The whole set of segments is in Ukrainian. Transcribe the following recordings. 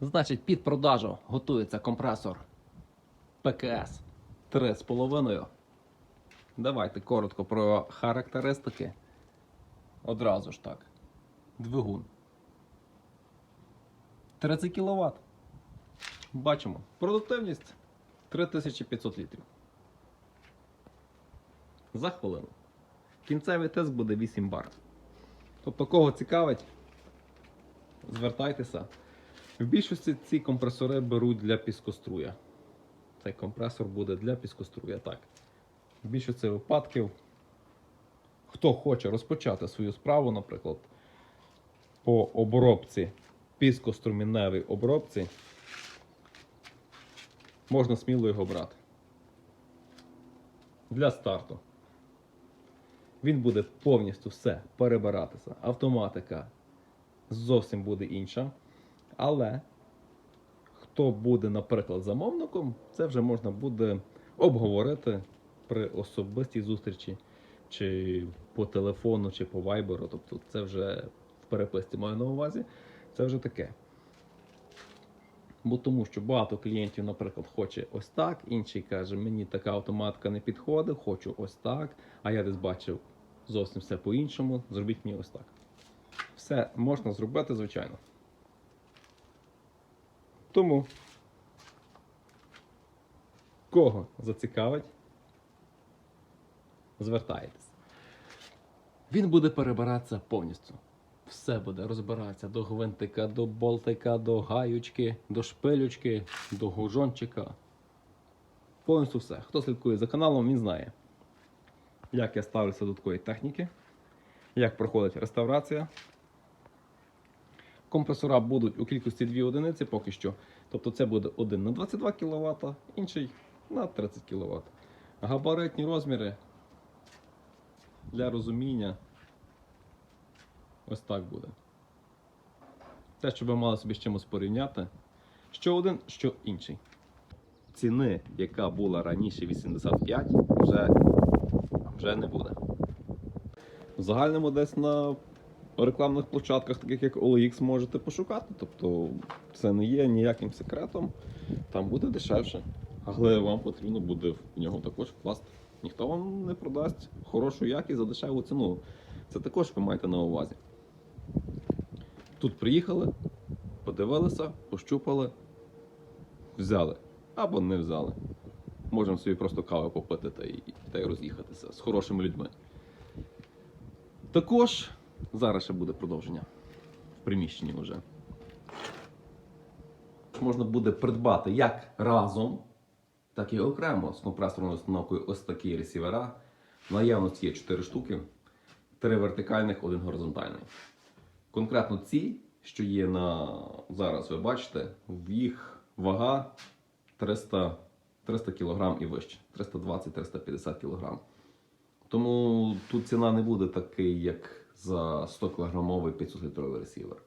Значить, під продажу готується компресор ПКС 3,5. Давайте коротко про характеристики. Одразу ж так. Двигун. 30 кВт. Бачимо. Продуктивність 3500 літрів. За хвилину. Кінцевий тест буде 8 бар. Тобто, кого цікавить, звертайтеся. В більшості ці компресори беруть для піскоструя. Цей компресор буде для піскоструя, так. В більшості випадків, хто хоче розпочати свою справу, наприклад, по обробці, піскоструміневій обробці, можна сміло його брати. Для старту. Він буде повністю все перебиратися. Автоматика зовсім буде інша. Але хто буде, наприклад, замовником, це вже можна буде обговорити при особистій зустрічі, чи по телефону, чи по вайберу. Тобто це вже в переписці маю на увазі. Це вже таке. Бо тому що багато клієнтів, наприклад, хоче ось так, інший каже, мені така автоматика не підходить, хочу ось так, а я десь бачив зовсім все по-іншому, зробіть мені ось так. Все можна зробити, звичайно. Тому кого зацікавить, звертайтесь. Він буде перебиратися повністю. Все буде розбиратися до гвинтика, до болтика, до гаючки, до шпилючки, до гужончика. Повністю все. Хто слідкує за каналом, він знає, як я ставлюся до такої техніки, як проходить реставрація. Компресора будуть у кількості 2 одиниці поки що. Тобто це буде один на 22 кВт, інший на 30 кВт. Габаритні розміри для розуміння ось так буде. Те, щоб ви мали собі з чимось порівняти, що один, що інший. Ціни, яка була раніше 85, вже, вже не буде. В загальному десь на рекламних площадках, таких як OLX, можете пошукати. Тобто це не є ніяким секретом. Там буде дешевше. Але вам потрібно буде в нього також вкласти. Ніхто вам не продасть хорошу якість за дешеву ціну. Це також ви маєте на увазі. Тут приїхали, подивилися, пощупали, взяли або не взяли. Можемо собі просто кави попити та й, та й роз'їхатися з хорошими людьми. Також зараз ще буде продовження в приміщенні вже. Можна буде придбати як разом, так і окремо з компресорною установкою ось такі ресівера. В наявності є 4 штуки, 3 вертикальних, один горизонтальний. Конкретно ці, що є на зараз, ви бачите, в їх вага 300, 300 кг і вище, 320-350 кг. Тому тут ціна не буде такий, як за 100 кілограмовий 500 літровий ресівер.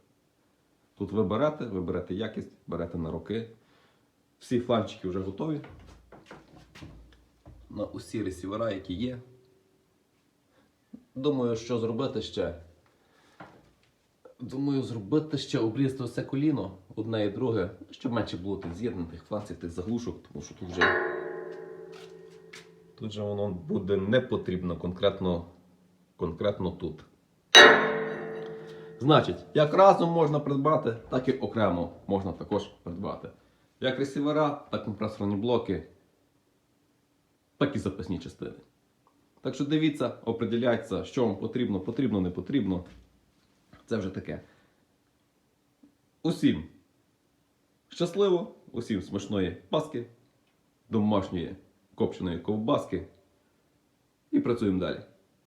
Тут ви берете, ви берете якість, берете на роки. Всі фланчики вже готові. На усі ресівера, які є. Думаю, що зробити ще. Думаю, зробити ще обрізати все коліно, одне і друге, щоб менше було тих з'єднаних фланців, тих заглушок, тому що тут вже. Тут же воно буде не потрібно конкретно, конкретно тут. Значить, як разом можна придбати, так і окремо можна також придбати. Як ресівера, так і компресорні блоки, так і запасні частини. Так що дивіться, определяйте, що вам потрібно, потрібно, не потрібно. Це вже таке. Усім щасливо, усім смачної паски, домашньої копченої ковбаски. І працюємо далі.